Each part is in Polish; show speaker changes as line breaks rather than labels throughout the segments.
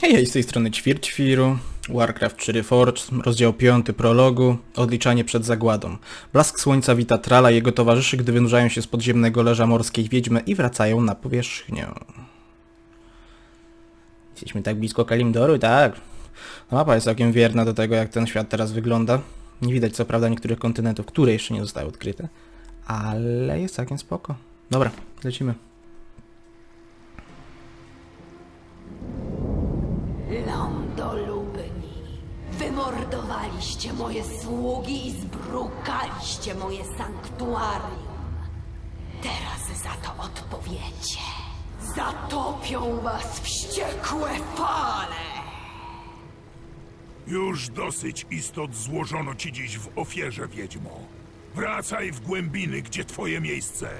Hej, hej, z tej strony Ćwierćwiru, Warcraft 4 Forge, rozdział 5 prologu, odliczanie przed zagładą. Blask słońca wita Trala i jego towarzyszy, gdy wynurzają się z podziemnego leża morskiej wiedźmy i wracają na powierzchnię. Jesteśmy tak blisko Kalimdoru, tak. No, mapa jest całkiem wierna do tego, jak ten świat teraz wygląda. Nie widać co prawda niektórych kontynentów, które jeszcze nie zostały odkryte, ale jest całkiem spoko. Dobra, lecimy.
Wymordowaliście moje sługi i zbrukaliście moje sanktuarium. Teraz za to odpowiecie. Zatopią was wściekłe fale.
Już dosyć istot złożono ci dziś w ofierze, Wiedźmo. Wracaj w głębiny, gdzie twoje miejsce.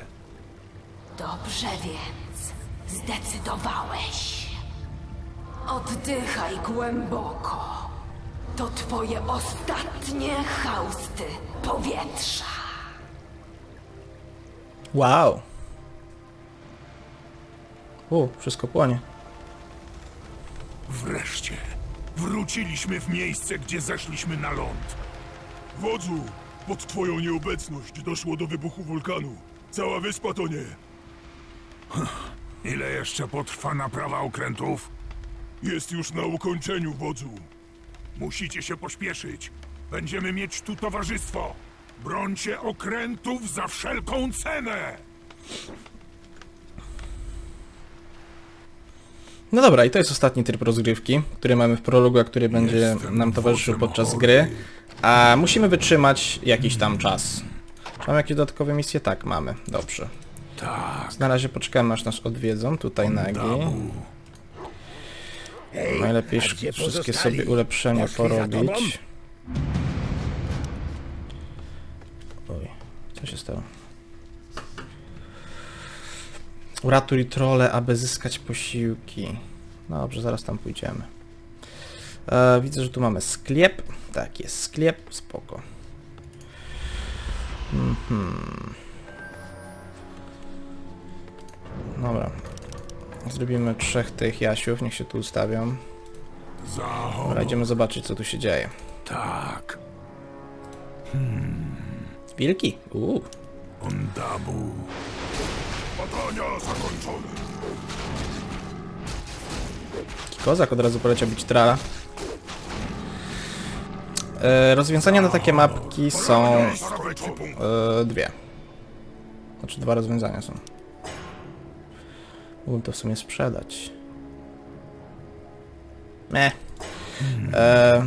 Dobrze więc, zdecydowałeś. Oddychaj głęboko. To twoje ostatnie hausty powietrza.
Wow. U, wszystko płonie.
Wreszcie wróciliśmy w miejsce, gdzie zeszliśmy na ląd.
Wodzu, pod twoją nieobecność doszło do wybuchu wulkanu. Cała wyspa to nie.
Ile jeszcze potrwa naprawa okrętów?
Jest już na ukończeniu, wodzu.
Musicie się pośpieszyć. Będziemy mieć tu towarzystwo. Brońcie okrętów za wszelką cenę!
No dobra, i to jest ostatni tryb rozgrywki, który mamy w prologu, a który będzie
Jestem
nam towarzyszył
wodzem
podczas
hordy.
gry. A musimy wytrzymać jakiś tam czas. Czy mamy jakieś dodatkowe misje? Tak, mamy. Dobrze.
Tak,
Na razie poczekamy aż nas odwiedzą, tutaj nagi.
Dabu.
Najlepiej wszystkie
pozostali?
sobie ulepszenia
Poszli
porobić. Oj, co się stało? Uratuj trole, aby zyskać posiłki. Dobrze, zaraz tam pójdziemy. E, widzę, że tu mamy sklep. Tak, jest sklep, spoko. Mhm. Dobra. Zrobimy trzech tych jasiów, niech się tu ustawią. Dobra, idziemy zobaczyć, co tu się dzieje.
tak,
Wilki? Uuu.
ondabu.
Badania zakończone.
Kozak od razu poleciał bić trala. E, rozwiązania na takie mapki są e, dwie. Znaczy dwa rozwiązania są. Mógłbym to w sumie sprzedać. Nie. E,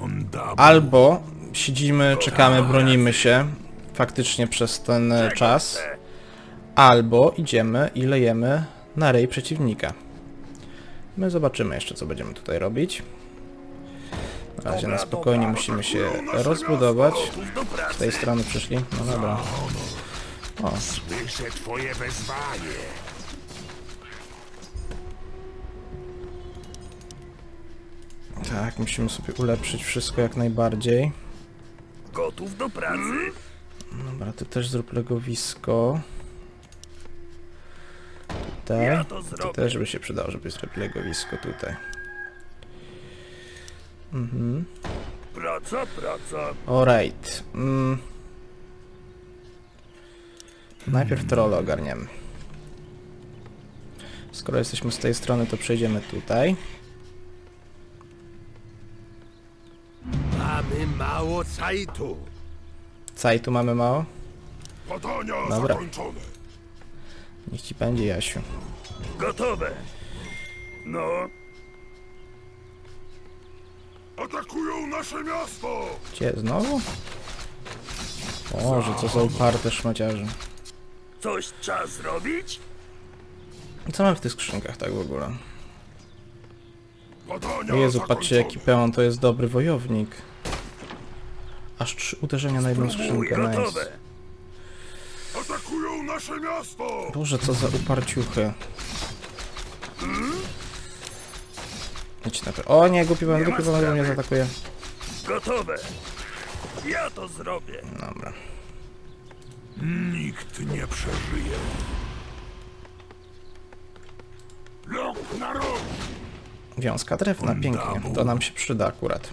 Ondabu.
albo siedzimy, czekamy, bronimy się faktycznie przez ten e, czas. Albo idziemy i lejemy na rej przeciwnika. My zobaczymy jeszcze, co będziemy tutaj robić. Na razie na spokojnie musimy się rozbudować. Z tej strony przyszli. No dobra. O,
Słyszę twoje wezwanie.
Tak, musimy sobie ulepszyć wszystko jak najbardziej.
Gotów do pracy?
Dobra, ty też zrób legowisko. Tutaj.
Ja to
też by się przydało, żeby zrobić legowisko tutaj. Mhm.
Praca, praca.
Alright. Mm. Najpierw trolle ogarniemy. Skoro jesteśmy z tej strony, to przejdziemy tutaj.
Mało cajtu.
Caj tu mamy mało.
Badania
Dobra.
zakończone.
Niech ci będzie, Jasiu.
Gotowe. No,
Atakują nasze miasto!
Gdzie? Znowu? Boże, co za uparte szmaciarze.
coś trzeba zrobić?
Co mam w tych skrzynkach tak w ogóle?
Badania
Jezu, patrzcie jaki
zakończone.
pełen to jest dobry wojownik. Aż trzy uderzenia na jedną skrzynkę, nice.
Atakują nasze miasto!
Boże, co za uparciuchy. Idź na O nie, głupi pan, głupi pan mnie zaatakuje.
Gotowe. Ja to zrobię.
Dobra.
Nikt nie przeżyje.
Rok na rok!
Wiązka drewna, pięknie. To nam się przyda akurat.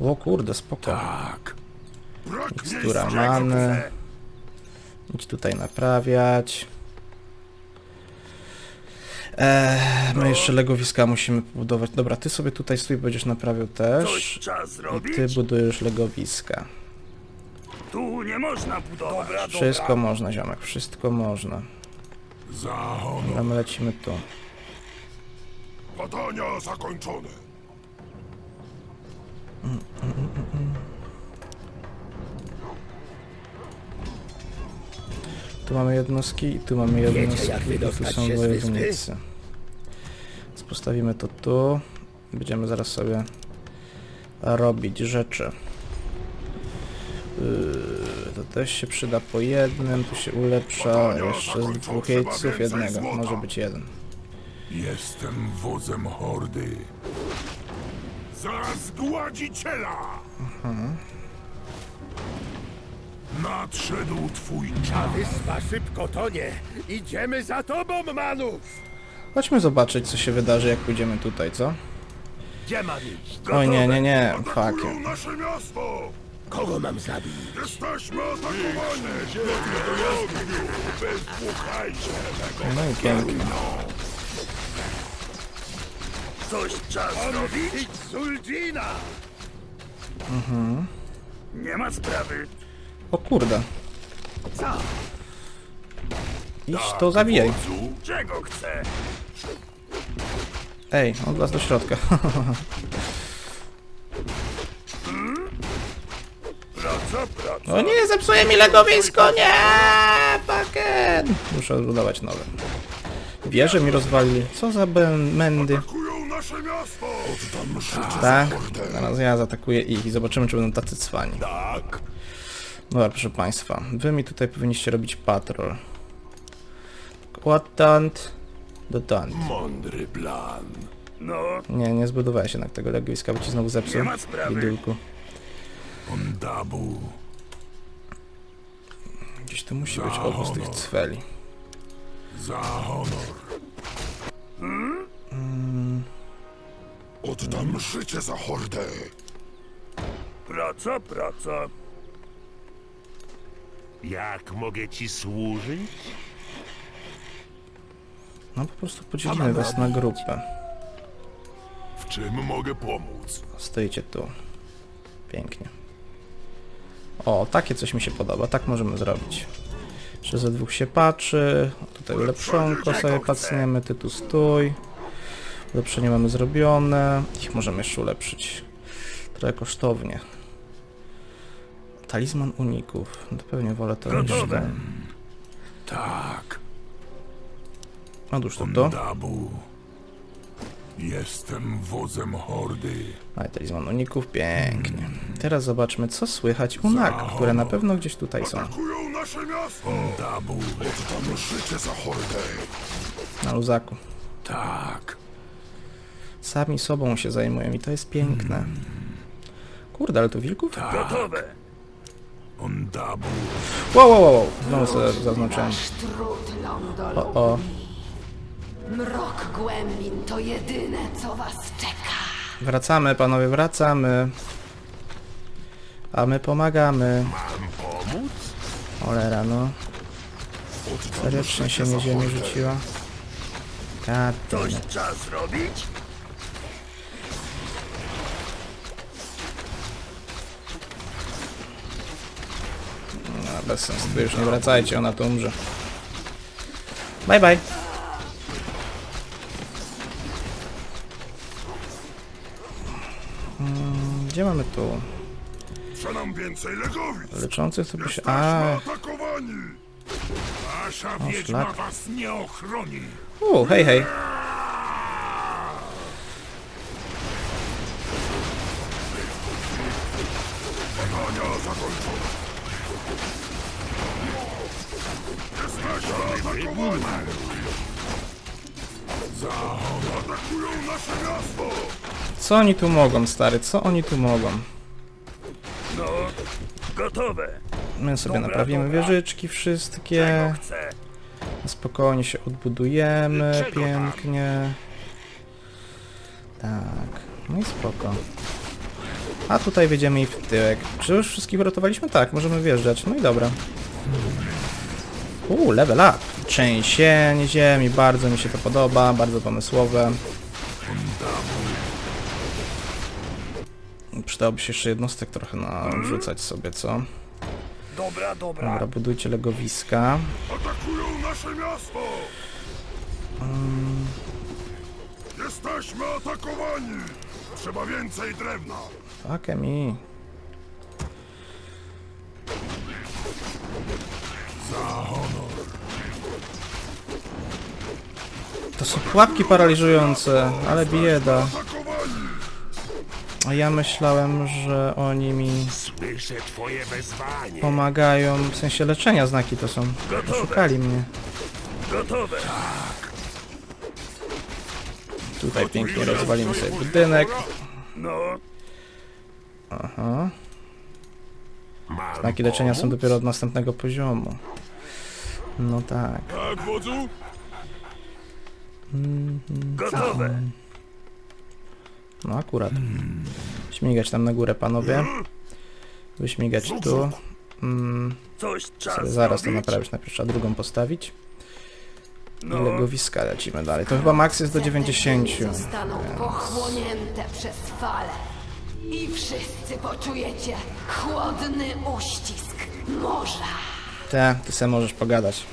O kurde, spoko.
Tak.
Mikstura many. Idź tutaj naprawiać. Eee, my jeszcze legowiska musimy budować. Dobra, ty sobie tutaj stój, będziesz naprawiał też. I ty budujesz legowiska.
Tu nie można budować. Dobra,
Wszystko można, ziomek, wszystko można.
Za honor.
Dobra, my lecimy tu.
Badania zakończone.
Tu mamy jednostki i tu mamy jednostki i tu są wojownicy. Więc postawimy to tu. Będziemy zaraz sobie robić rzeczy. Yy, to też się przyda po jednym, tu się ulepsza, jeszcze z dwóch jeźdźców jednego, może być jeden.
Jestem wodzem hordy. Za zgładziciela! Nadszedł twój czas.
Wyspa szybko tonie. Idziemy za tobą, Manów!
Chodźmy zobaczyć co się wydarzy jak pójdziemy tutaj, co?
Gdzie mam iść?
Oj nie, nie, nie,
Atakują
fuck.
nasze miasto!
Kogo mam zabić?
Jesteśmy atakowani! Wysłuchajcie tego!
No i pięknie.
Coś trzeba zrobić? Zuldina! Mhm. Nie ma sprawy.
O kurde.
Co?
Idź to zabijaj.
Czego chcę?
Ej, odlazł do środka.
Praca, praca.
O nie, zepsuje mi legowisko, nie! Fucking! Muszę odbudować nowe. Wieże mi rozwalili. Co za bę- mędy.
Nasze miasto! Oddam życie
Tak? Zaraz ja zaatakuję ich i zobaczymy, czy będą tacy cwani.
Tak!
Dobra, proszę państwa. Wy mi tutaj powinniście robić patrol. Odtąd dotąd.
Mądry plan.
No,
Nie, nie zbudowałeś jednak tego legowiska, bo ci znowu zepsuł.
Nie ma sprawy.
Ondabu.
Gdzieś tu musi być obóz tych cweli.
Za honor.
Oddam życie za hordę!
praca, praca.
Jak mogę ci służyć?
No po prostu podzielimy was na grupę.
W czym mogę pomóc?
Stoicie tu. Pięknie. O, takie coś mi się podoba, tak możemy zrobić. Że ze dwóch się patrzy, tutaj ulepszonko sobie pacniemy, ty tu stój. Ulepszenie mamy zrobione, ich możemy jeszcze ulepszyć. Trochę kosztownie. Talizman uników, no to pewnie wolę to niż ten.
Tak.
Odłóż to to.
Ondabu. Jestem wodzem hordy.
No i talizman uników, pięknie. Teraz zobaczmy, co słychać u nag, które na pewno gdzieś tutaj są.
Atakują nasze miasto!
Ondabu.
Oddam życie za hordę!
Na luzaku.
Tak.
Sami sobą się zajmują i to jest piękne. Kurde, ale tu wilków?
Gotowe.
Ondabu.
Wow, wow, wow, wow. Znowu sobie zaznaczyłem.
Nasz trud lądolubny.
O, o.
Mrok głębin to jedyne, co was czeka.
Wracamy, panowie, wracamy. A my pomagamy.
Pomóc?
Olera, no. Serdecznie się
hordę!
rzuciła. God
Coś
damn it.
trzeba zrobić?
Bez sensu, już nie wracajcie, ona tu umrze. Bye, bye. Mm, Gdzie mamy tu?
Co nam więcej legowic?
Leczących by się...
Jesteśmy
A,
atakowani!
Nasza
O,
wiedźma
szlak.
was nie ochroni.
u, hej, hej. Co oni tu mogą, stary? Co oni tu mogą?
No, gotowe.
My sobie
Dobra,
naprawimy
dobra.
wieżyczki wszystkie. Spokojnie się odbudujemy,
Czego
pięknie. Tak, no i spoko. A tutaj wjedziemy i w tyłek. Czy już wszystkich uratowaliśmy? Tak, możemy wjeżdżać. No i dobra. Uuu, level up. Trzęsienie ziemi, bardzo mi się to podoba, bardzo pomysłowe. Przydałoby się jeszcze jednostek trochę narzucać sobie, co?
Dobra, dobra.
Dobra, budujcie legowiska.
Atakują nasze miasto! Jesteśmy atakowani! Trzeba więcej drewna!
Fuck mi. To są pułapki paraliżujące, ale bieda. A ja myślałem, że oni mi
Słyszę twoje wezwanie.
pomagają, w sensie leczenia znaki to są. Oszukali mnie.
Gotowe.
Tutaj pięknie rozwalimy sobie budynek.
No,
Aha.
Mam
Znaki leczenia są dopiero od następnego poziomu. No tak.
Tak, wodzu?
gotowe.
No akurat. Śmigać tam na górę, panowie. Wyśmigać tu. Mm, zaraz to naprawić. Najpierw trzeba drugą postawić.
No,
legowiska lecimy dalej. To chyba max jest do 90.
Zostaną pochłonięte przez fale. I wszyscy poczujecie chłodny uścisk morza.
Te, ty se możesz pogadać.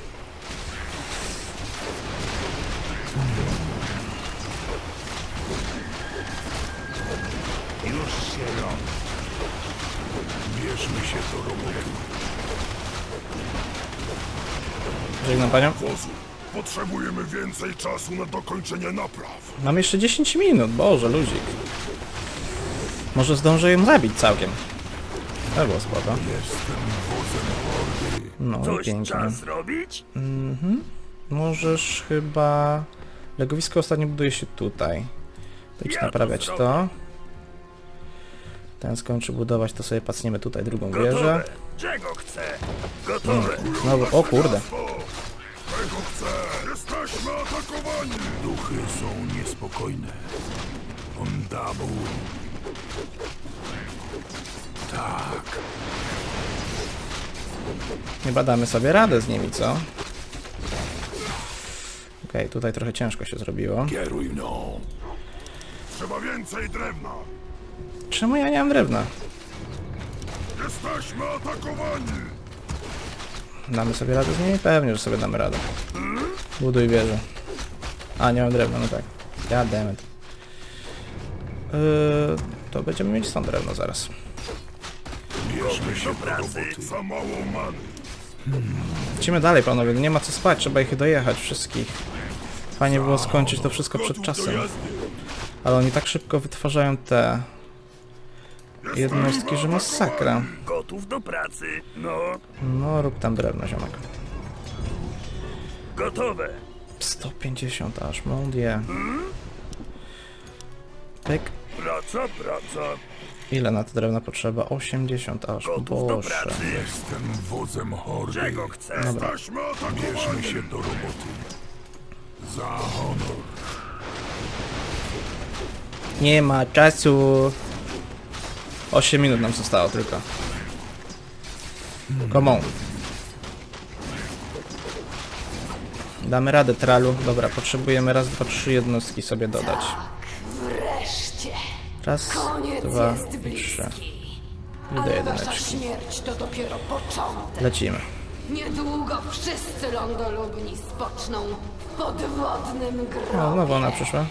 Żegnam panią.
Wozu, potrzebujemy więcej czasu na dokończenie napraw.
Mam jeszcze 10 minut, boże, luzik. Może zdążę ją zabić całkiem. To było spoko.
Jestem wodzem hordy.
No i
coś
pięknie.
czas robić?
Możesz chyba... Legowisko ostatnio buduje się tutaj. To idź
Ja to
naprawiać
zrobię.
to. Ten skończy budować, to sobie pacniemy tutaj drugą wieżę.
Czego chcę? Gotowe.
Znowu, o kurde.
Chcę! Jesteśmy atakowani! Duchy są niespokojne. Ondabu. Tak,
Chyba damy sobie radę z nimi, co? Okej, tutaj trochę ciężko się zrobiło.
kieruj mną. Trzeba więcej drewna.
Czemu ja nie mam drewna?
Jesteśmy atakowani!
Damy sobie radę z nimi? Pewnie, że sobie damy radę. Buduj wieżę. A, nie mam drewna, no tak. God damn it. Yy, to będziemy mieć stąd drewno zaraz.
Bierzmy się do roboty. Za mało many.
Lecimy dalej, panowie. Nie ma co spać, trzeba ich dojechać wszystkich. Fajnie było skończyć to wszystko przed czasem. Ale oni tak szybko wytwarzają te jednostki, że masakra.
Gotów do pracy. No,
No, rób tam drewno, ziomek.
gotowe.
150 aż, mon dieu. Pyk.
Praca, praca.
Ile na to drewna potrzeba? 80 aż,
Gotów do
boże.
pracy.
Jestem wodzem hordy.
Czego
atakowani! Bierzmy się do roboty. Za honor.
Nie ma czasu. 8 minut nam zostało tylko. Come on. Damy radę, tralu. Dobra, potrzebujemy raz, dwa, trzy jednostki sobie dodać.
Wreszcie.
Raz, dwa trzy.
bliski.
I do
Ale wasza
jedyneczki.
śmierć to dopiero początek.
Lecimy.
Niedługo wszyscy lądolubni spoczną w podwodnym
O,
grobie.
znowu ona przyszła.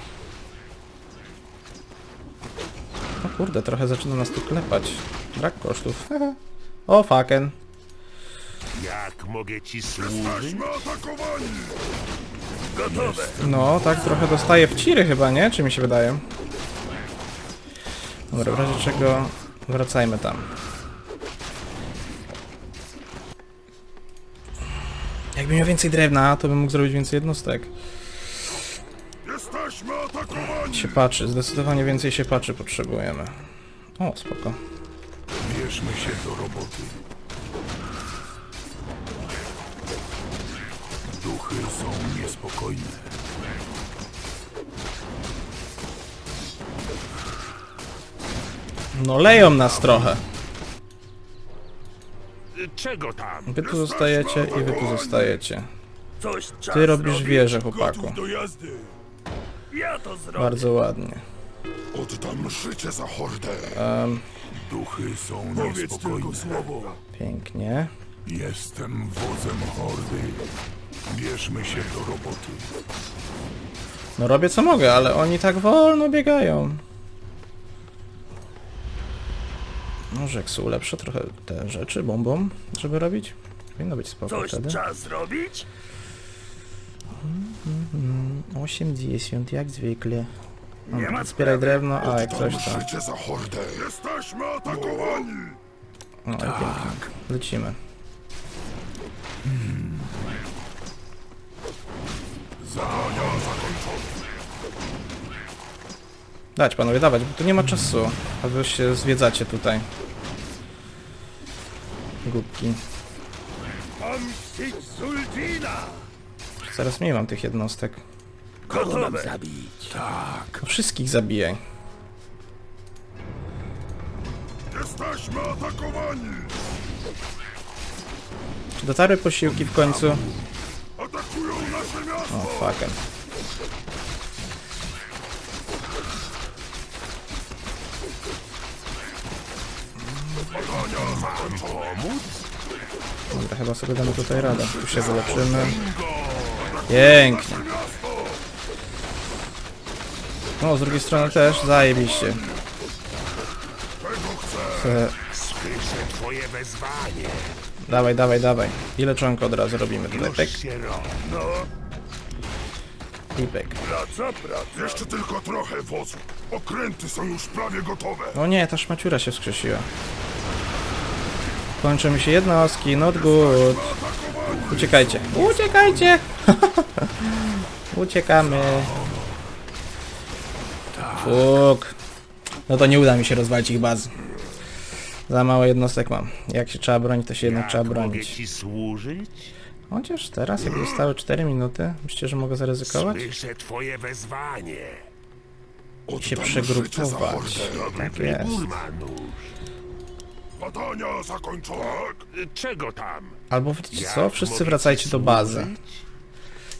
O kurde, trochę zaczyna nas tu klepać. Brak kosztów. o, fucken.
Jak mogę ci służyć?
Jesteśmy atakowani!
Gotowe.
No, tak trochę dostaje w ciry chyba, nie? Czy mi się wydaje? Dobra, w razie czego wracajmy tam. Jakbym miał więcej drewna, to bym mógł zrobić więcej jednostek.
Jesteśmy atakowani!
Się patrzy, zdecydowanie więcej się patrzy potrzebujemy. O, spoko.
Bierzmy się do roboty. Duchy są niespokojne.
No leją nas trochę.
Czego tam?
Wy tu zostajecie i wy tu zostajecie.
Coś
Ty robisz wieżę, chłopaku.
Gotów do jazdy.
Ja to zrobię.
Bardzo ładnie.
Oddam życie za hordę.
Um,
Duchy są
Powiedz
niespokojne.
słowo.
pięknie.
Jestem wodzem hordy. Bierzmy się do roboty.
No robię co mogę, ale oni tak wolno biegają. Może jak są ulepszę trochę te rzeczy bombą, żeby robić? Powinno być spoko
Coś
wtedy.
czas zrobić?
80 jak zwykle.
Nie ma
Zbieraj drewno, a jak coś to...
Życie za hordę.
Jesteśmy atakowani.
No i pięknie. Lecimy.
Zadania zakończone.
Dać panowie, dawać, bo tu nie ma czasu. A wy się zwiedzacie tutaj. Głupki.
Pomścić!
Zaraz mniej mam tych jednostek.
Gotowe.
Tak.
No wszystkich zabijaj.
Jesteśmy atakowani.
Czy dotarły posiłki w końcu? O, fucking. Dobra, chyba sobie damy tutaj radę. Tu się wyleczymy. Pięknie. No, z drugiej strony też zajebiście. Dawaj, dawaj, dawaj. I leczonko od razu robimy tutaj. Pyk,
No, praca, praca.
Jeszcze tylko trochę wozu. Okręty są już prawie gotowe.
O nie, ta szmaciura się wskrzesiła. Kończą mi się jednostki, not good. Uciekajcie. Uciekajcie! Uciekamy. Fuk. No to nie uda mi się rozwalić ich baz. Za mało jednostek mam. Jak się trzeba bronić, to się jednak
Jak
trzeba
mogę
bronić.
ci służyć?
Chociaż teraz, jak zostały 4 minuty, myślicie, że mogę zaryzykować?
Słyszę twoje wezwanie.
I się przegrupować. Tak jest.
Badania zakończone.
Czego tam?
Albo wiecie
Jak
co? Wszyscy wracajcie
ci
do bazy.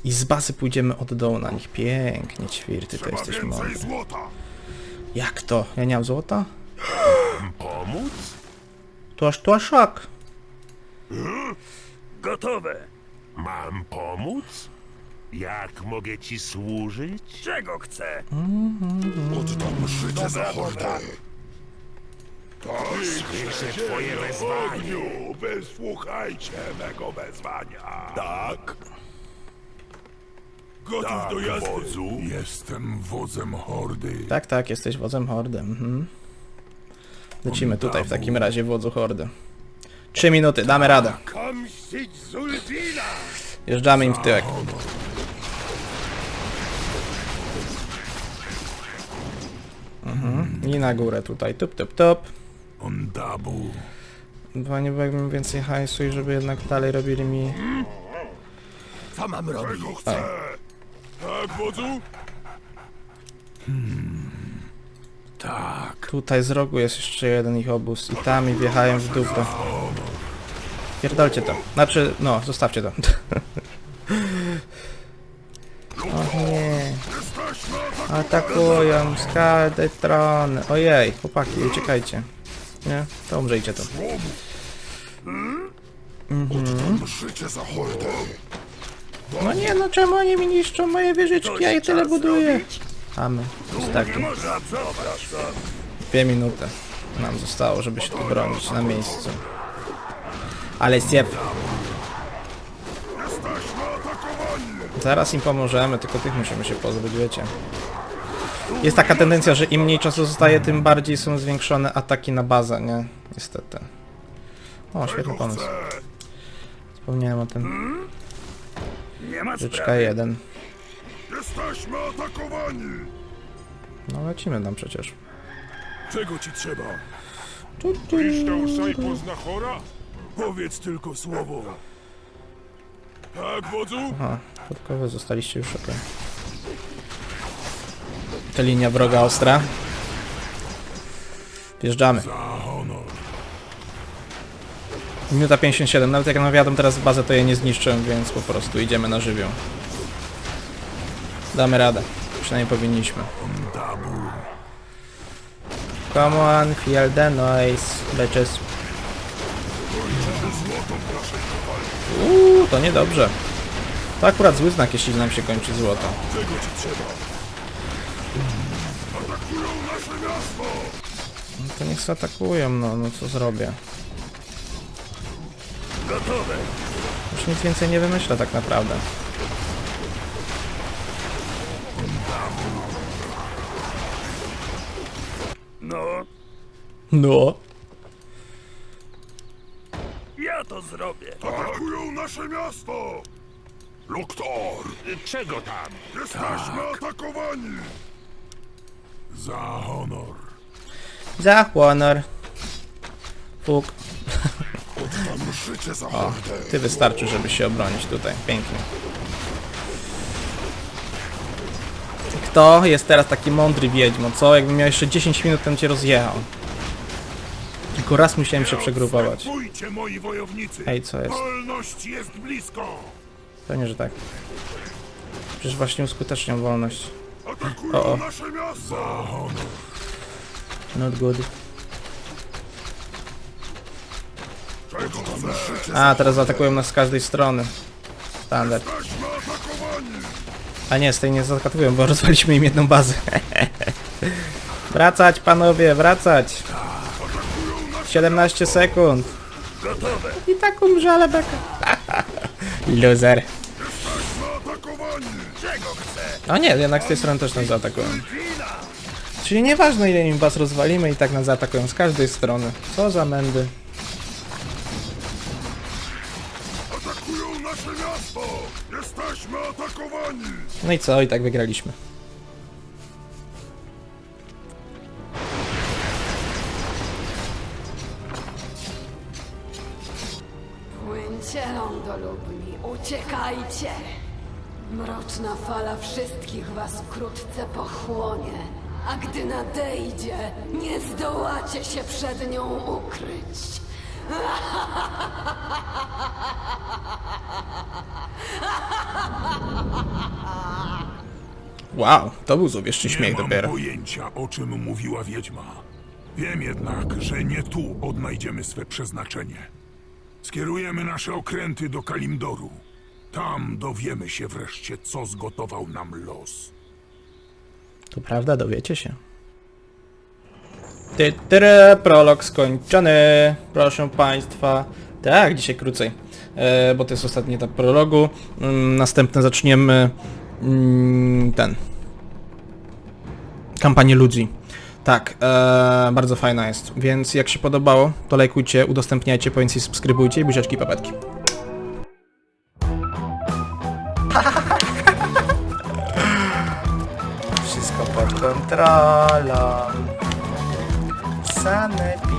I z bazy pójdziemy od dołu na nich. Pięknie, ćwirty, to jesteś mądry. Jak to? Ja nie mam złota?
Pomóc?
To aż to szok.
Gotowe.
Mam pomóc? Jak mogę ci służyć?
Czego chcę?
Oddam życie za hordę.
Słyszę twoje wezwanie.
Wysłuchajcie mego wezwania.
Tak. Gotów do jazdy.
Wodzu. Jestem wodzem hordy.
Tak, tak, jesteś wodzem hordy. Mhm. Lecimy tutaj w takim razie wodzu hordy. Trzy minuty, damy radę.
Zuldina!
Jeżdżamy im w tyłek. Mhm. I na górę tutaj, tup, tup, tup. Panie, bo jakbym więcej hajsu i żeby jednak dalej robili mi...
Co mam robić?
Chcę?
Tak, wodzu?
Tak.
Tutaj z rogu jest jeszcze jeden ich obóz i tam i wjechają w dupę. Pierdolcie to. Znaczy, no, zostawcie to. O nie. Atakują skaldy trony. Ojej, chłopaki, uciekajcie. Nie? To umrzejcie to.
Hordę.
No nie, no czemu oni mi niszczą moje wieżyczki? Ja je tyle buduję. Mamy.
Praca?
Dwie minuty nam zostało, żeby się tu bronić na miejscu. Ale siep. Zaraz im pomożemy, tylko tych musimy się pozbyć, wiecie. Jest taka tendencja, że im mniej czasu zostaje, tym bardziej są zwiększone ataki na bazę, nie? Niestety. O, świetny pomysł. Wspomniałem o tym.
Sprawy.
1.
Jesteśmy atakowani.
No lecimy tam przecież.
Czego ci trzeba?
Kryształ Szajpo Znachora?
Powiedz tylko słowo. Tak, wodzu?
Aha, tylko wy zostaliście już okej. Ta linia wroga ostra. Wjeżdżamy.
Za honor.
Minuta 57, nawet jak nawiadą teraz w bazę, to je nie zniszczę, więc po prostu idziemy na żywioł. Damy radę. Przynajmniej powinniśmy. Come on, feel the noise, bitches. Uuu, to niedobrze. To akurat zły znak, jeśli nam się kończy złoto.
Czego ci trzeba? Atakują nasze miasto!
No to niech zaatakują, no, no co zrobię.
Gotowe.
Już nic więcej nie wymyślę tak naprawdę.
No,
No.
ja to zrobię.
Atakują nasze miasto! Loktor!
Czego tam?
Jesteśmy atakowani!
Za honor.
Za honor. Fuk.
Mam życie za
O,
hordę!
ty wystarczy, żeby się obronić tutaj. Pięknie. Kto jest teraz taki mądry wiedźmo, co? Jakbym miał jeszcze 10 minut, ten cię rozjechał. Tylko raz musiałem się przegrupować.
Odstępujcie, moi wojownicy.
Ej, co jest?
Wolność jest blisko.
Pewnie, że tak. Przecież właśnie uskutecznią wolność.
Atakują
O, o.
nasze miasto!
Not good.
Czego
A, teraz atakują nas z każdej strony. Standard.
Jesteśmy atakowani!
A nie, z tej nie zaatakują, bo rozwaliśmy im jedną bazę. wracać, panowie, wracać. 17 sekund. I tak umrze, ale beka. Loser. O nie, jednak z tej strony też nas zaatakują. Czyli nieważne ile im baz rozwalimy i tak nas zaatakują z każdej strony. Co za mędy.
Atakują nasze miasto! Jesteśmy atakowani!
No i co, i tak wygraliśmy.
Mroczna fala wszystkich was wkrótce pochłonie, a gdy nadejdzie, nie zdołacie się przed nią ukryć.
Wow, to był złowieszczy
Nie
śmiech
mam
dopiero.
pojęcia, o czym mówiła wiedźma. Wiem jednak, że nie tu odnajdziemy swe przeznaczenie. Skierujemy nasze okręty do Kalimdoru. Tam dowiemy się wreszcie, co zgotował nam los.
To prawda, dowiecie się. Ty, tyry, prolog skończony, proszę państwa. Tak, dzisiaj krócej, e, bo to jest ostatni etap prologu. Mm, następne zaczniemy mm, ten. Kampanię ludzi. Tak, e, bardzo fajna jest. Więc jak się podobało, to lajkujcie, udostępniajcie, powiedz i subskrybujcie i buziaczki papetki. Wszystko pod kontrolą. Sanepid.